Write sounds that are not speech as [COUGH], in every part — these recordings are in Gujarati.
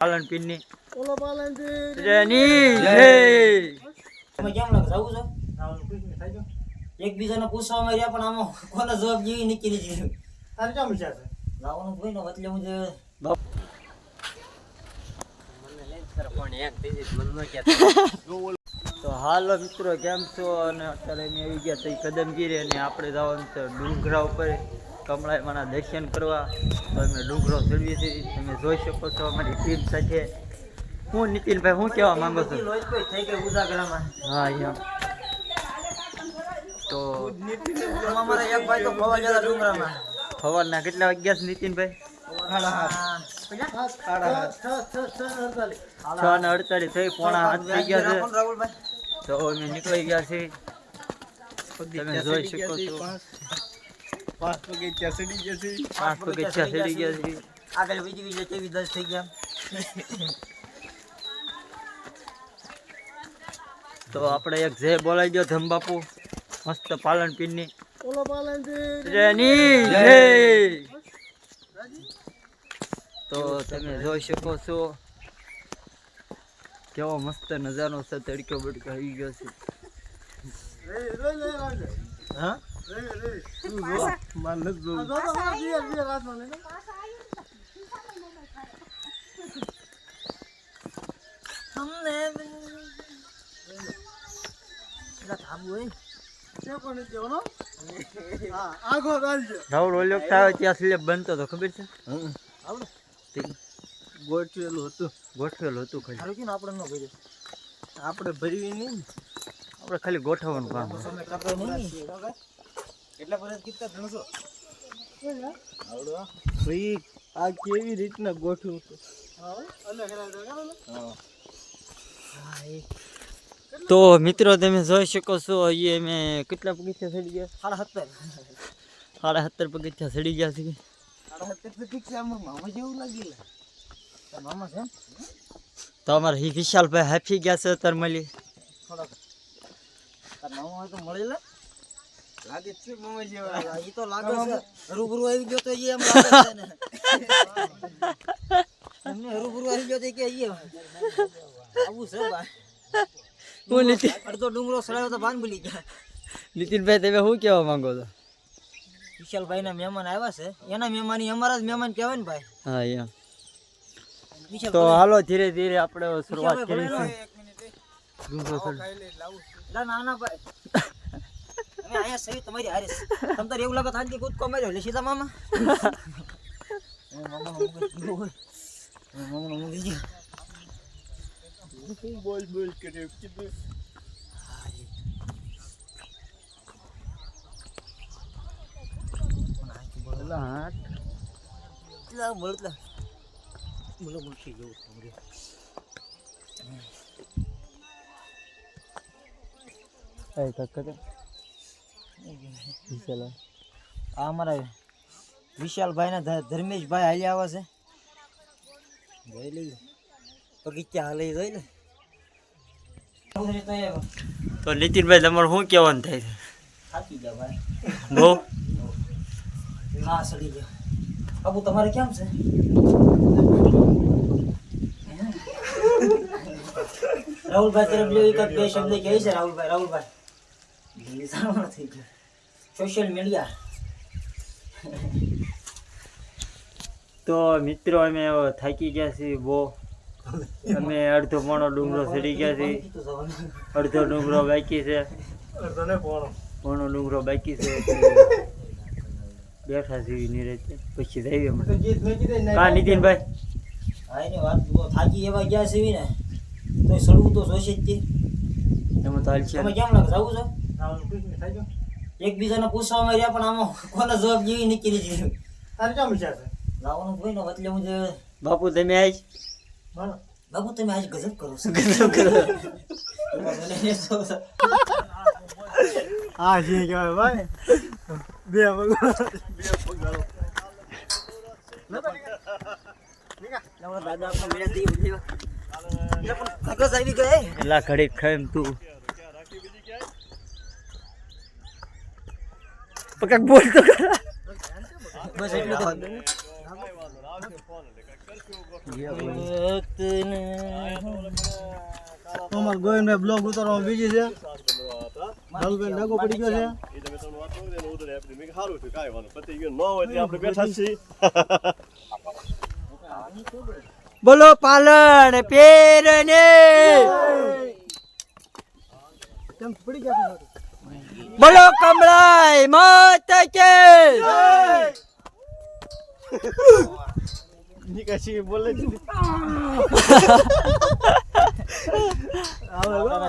પાલન પીરની. બોલો પાલનની જય. તમે કેમ લાગે જવું છે? એકબીજાને પૂછવામાં રહ્યા પણ આમાં કોને જવાબ જેવી નીકળી ગયું. તારે કેમ વિચાર છે? લાવવાનું કોઈ નો એટલે હું જે તો હાલો મિત્રો કેમ છો? અને અત્યારે અમે આવી ગયા તઈ કદમગીરી અને આપણે જવાનું છે ડુંગરા ઉપર. કમળાઈમાના દર્શન કરવા, તો અમે ડુંગરો ચડવી છીએ તમે જોઈ શકો છો અમારી ટીમ સાથે. હું નીતિનભાઈ, હું કહેવા માંગુ છો? હા એમ તો અમારા એક ભાઈ તો ફવા જતા ડુંગરામાં સવારના કેટલા વાગ્યા છે નીતિનભાઈ? છ ને અડતાલીસ થઈ, પોણા હાથ થઈ ગયા છે. તો અમે નીકળી ગયા છીએ. જોઈ શકો છો. પાંચ પગથિયા ચડી જશે પાંચ પગથિયા ચડી ગયા આગળ બીજી બીજી કેવી દસ થઈ ગયા. તો આપણે એક જય બોલાવી દો ધમ બાપુ મસ્ત પાલન પીરની. ઓલો પાલનની જય. તો તમે જોઈ શકો છો કેવો મસ્ત નજારો છે તડકો બડકો આવી ગયો છે. હા? બનતો તો ખબર છે? ગોઠવેલું હતું. ગોઠવેલું હતું ખાલી. આપણે ન ભર્યું આપણે નહીં આપણે ખાલી ગોઠવવાનું કામ તમે કરતો નહીં કેટલા વર્ષ કિતના ત્રણસો ભાઈ આ કેવી રીતના ગોઠવું હતું તો મિત્રો તમે જોઈ શકો છો એ અમે કેટલા પગથિયા ચડી ગયા? સાડા સત્તર. સાડા સત્તર પગથિયા ચડી ગયા છે. સાડા સત્તર તો ઠીક છે આમાં મામા જેવું લાગી તારા મામા છે એમ? તો અમારે હિ વિશાલભાઈ હાફી ગયા છે તરમલી થોડાક. તારા મામા હોય તો મળી લે. લાગે છે મમ્મી જેવા. એ તો લાગે છે. રૂબરૂ આવી ગયો તો એ એમ લાગે છે ને. એમને રૂબરૂ આવી ગયો તો કે એ આવું છે ભાઈ નીતિન અડધો ડુંગરો સડાયો તો ભાન ભૂલી ગયા. નીતિનભાઈ તમે શું કહેવા માંગો છો? વિશાલભાઈ ના મહેમાન આવ્યા છે. એના મહેમાન અમારા જ મહેમાન કહેવાય ને ભાઈ. હા યા તો હાલો ધીરે ધીરે આપણે શરૂઆત કરીશું. ડુંગરો ના ના ભાઈ. અમે અહીંયા સહી તમારી હારે. તમ તારે એવું લાગે થાકી કૂદકો માર્યો એટલે સીધા મામા. બોલ બોલ કરે. બોલો સમજ્યો. એ કાકા વિશાલ આ અમારા વિશાલભાઈ ના ધર્મેશભાઈ હાલી આવે છે. જોઈ લઈએ. બગીચા હાલે જોઈ લે. તો નીતિનભાઈ તમારે શું કહેવાનું થાય છે? થાકી ગયા ભાઈ. બહુ હા સડી ગયા. બાબુ તમારે કેમ છે? રાહુલભાઈ તરફ લ્યો એક બે શબ્દ કહે છે રાહુલભાઈ રાહુલભાઈ. દિલ્હી થઈ ગયું સોશિયલ મીડિયા તો મિત્રો અમે થાકી ગયા છીએ બહુ. અમે અડધો પોણો ડુંગરો ચડી ગયા છીએ. અડધો ડુંગરો બાકી છે. પોણો. ડુંગરો બાકી છે. બેઠા છીએ નિરેતે પછી જઈએ હા નીતિનભાઈ હા એની વાત થાકી એવા ગયા છે ને તો સડવું તો જોશે જ તે. એમાં તો હાલશે તમે કેમ લાગે? જવું છે? એકબીજાને પૂછવામાં રહ્યા પણ આમાં કોને જવાબ જેવી નીકળી ગયું તારે કેમ વિચાર છે? લાવવાનું કોઈ ને એટલે હું જે બાપુ તમે આજ બાપુ તમે આજ ગજબ કરો છો. ગજબ કરો. હા જી કહેવાય ભાઈ બે પગ બે પગારો લાવણા દાદા આપણે મેળા દઈએ ઉઠી. વા. એટલે પણ કાગળ આવી ગયે એલા ઘડી ખાઈમ તું. પકડ બોલ તો. ખરા. બસ એટલું તો. અમાર ગોવિંદભાઈ બ્લોગ ઉતારવામાં બીજી છે. લાલુભાઈ ડાગો પડી ગયો છે. એ તમે તમને વાત કરી દે ને ઉધર આપણે મેં સારું થયું કાંઈ વાંધો પતી ગયું ન હોય એટલે આપણે બેઠા છીએ બોલો પાલન પેરને. કેમ પડી ગયા છે? બોલો કમળાય મત કે નિકાશી બોલે છે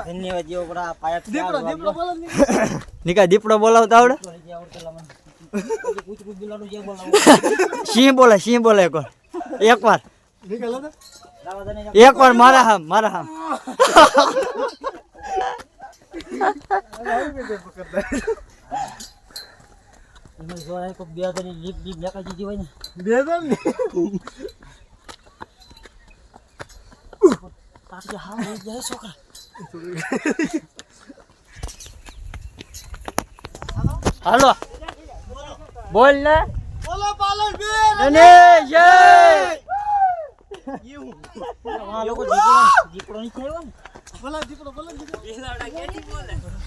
ધન્યવાદ જેવો પડા પાયા દીપડો દીપડો બોલો નિકા દીપડો બોલાવતા આવડે? સિંહ બોલે સિંહ બોલે એકવાર. એક વાર ને એકવાર મારા હામ મારા હામ. હાલો બોલ ને. બોલો. પાલન. અને જય આ લોકો દીપડો ને બોલો?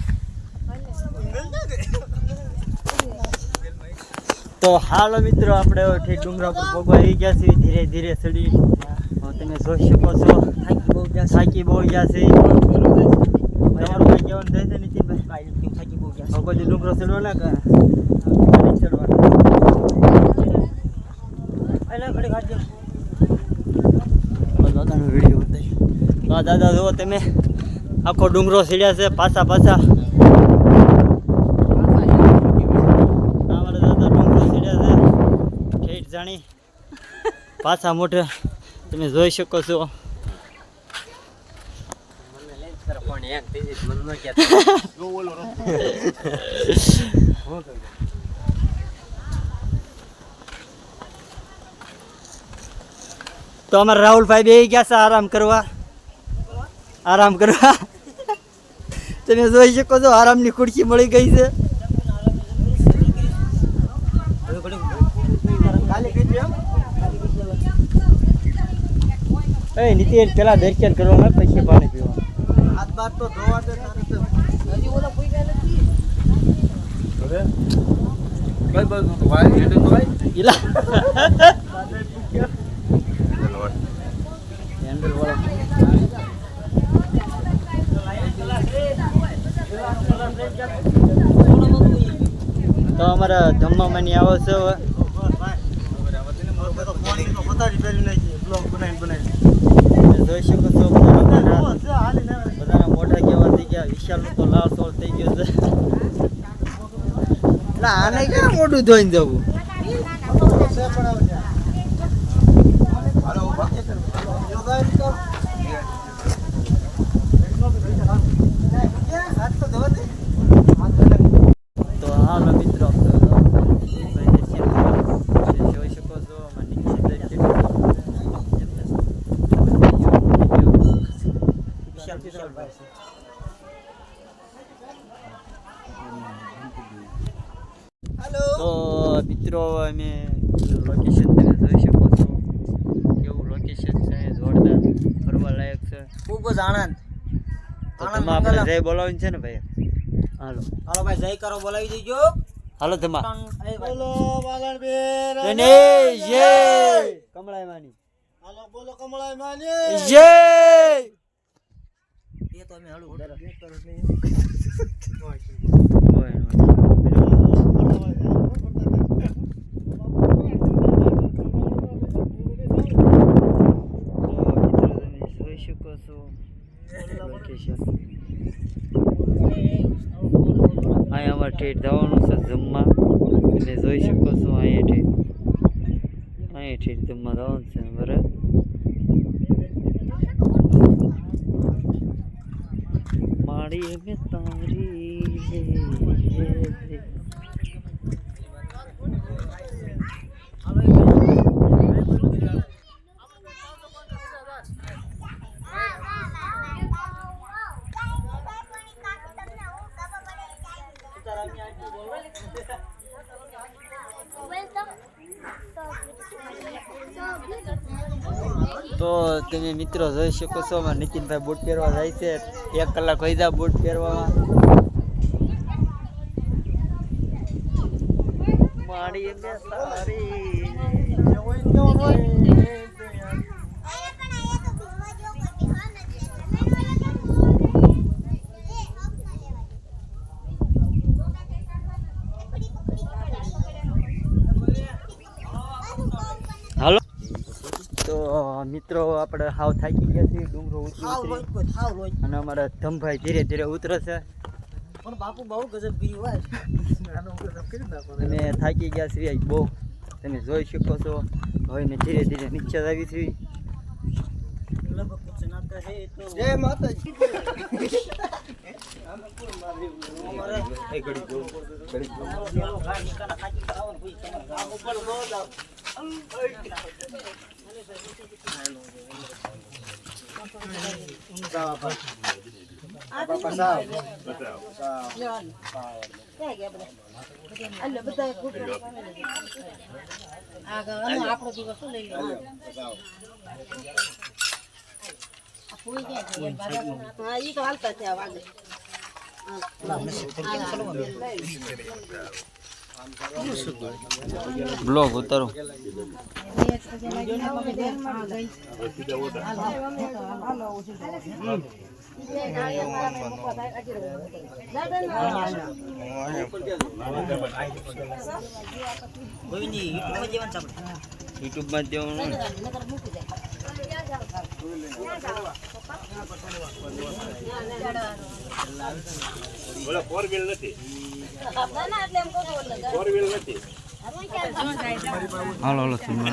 તો હાલો મિત્રો આપણે ઠીક ડુંગરા પર પગવા આવી ગયા છીએ. ધીરે ધીરે ચડી. તમે જોઈ શકો છો. થાકી બહુ ગયા થાકી બહુ ગયા છે. તમારું કઈ કહેવાનું થાય છે નીતિનભાઈ? નથી થાકી બહુ ગયા પછી ડુંગરો ચડવાના કે? નથી ચડવાના. એટલે ઘડી કાઢજો આ દાદા, જુઓ તમે. આખો ડુંગરો સીડ્યા છે, પાછા પાછા. જાણી. પાછા મોઢે. તમે જોઈ શકો છો. તો અમારા રાહુલભાઈ બે ગયા છે આરામ કરવા. આરામ કરવા. તમે જોઈ શકો છો આરામની ખુરશી મળી ગઈ છે. દે. એ નીતિન પેલા દર્શન કરવાના પછી પાણી પીવા હાથ બાર તો ધોવા દે તારે તો. ઈલા. હેન્ડલ વાળો. તો અમારા ધમ્મામાંની આવો છો જોઈ શકો છો બધાના હાલીને આવે. કેવા થઈ ગયા? વિશાલનું તો લાલ સોલ થઈ ગયો છે. ના આને ક્યાં મોઢું ધોઈને જવું છે પણ આવે છે. યોગાઈ તો. હાથ તો ધોવા દે. હાથ તો નાખ. તો હાલો મિત્રો આપણે તો દર્શન કરવા. તમે જોઈ શકો છો આમાં નીચે દર્શન વિશાલ વિશાલભાઈ છે તો મિત્રો અમે લોકેશન તમે જોઈ શકો છો. કેવું લોકેશન છે જોરદાર ફરવા લાયક છે. ખૂબ જ આનંદ. તો તમે આપણે જય બોલાવીને છે ને ભાઈ? હાલો. હાલો ભાઈ જય કરો બોલાવી દેજો. હાલો ધમા. બોલો વાલણ બેન. અને જય. કમળાઈ માની. હાલો બોલો કમળાઈ માની. જય. એ તો અમે હળું [LAUGHS] જોઈ શકો છો લોકેશન અહીંયા અમારે ઠેઠ જવાનું છે જમવા. અને જોઈ શકો છો અહીંયા ઠેઠ અહીંયા ઠેઠ જમવા જવાનું છે બરાબર મારી તારી તો તમે મિત્રો જોઈ શકો છો, અમારા નીતિનભાઈ બૂટ પહેરવા જાય છે. એક કલાક વૈદા બૂટ પહેરવામાં. મારી સારી હાલો તો મિત્રો આપણે હાવ થાકી ગયા છીએ ડુંગરો ઉતરી અને અમારા ધમભાઈ ધીરે ધીરે ઉતરે છે પણ બાપુ બહુ ગજબ કર્યું હોય અને થાકી ગયા છીએ બહુ તમે જોઈ શકો છો હવે ને ધીરે ધીરે નીચે આવી છીએ તો જય માતાજી આપણો દિવસ લઈ હા ઈ તો હાલતા થયા વાગે બ્લોગ ઉતારો. યુટ્યુબમાં દેવાનું બોલો ફોર વ્હીલ નથી. ફોર વ્હીલ નથી. હાલો હાલો તમે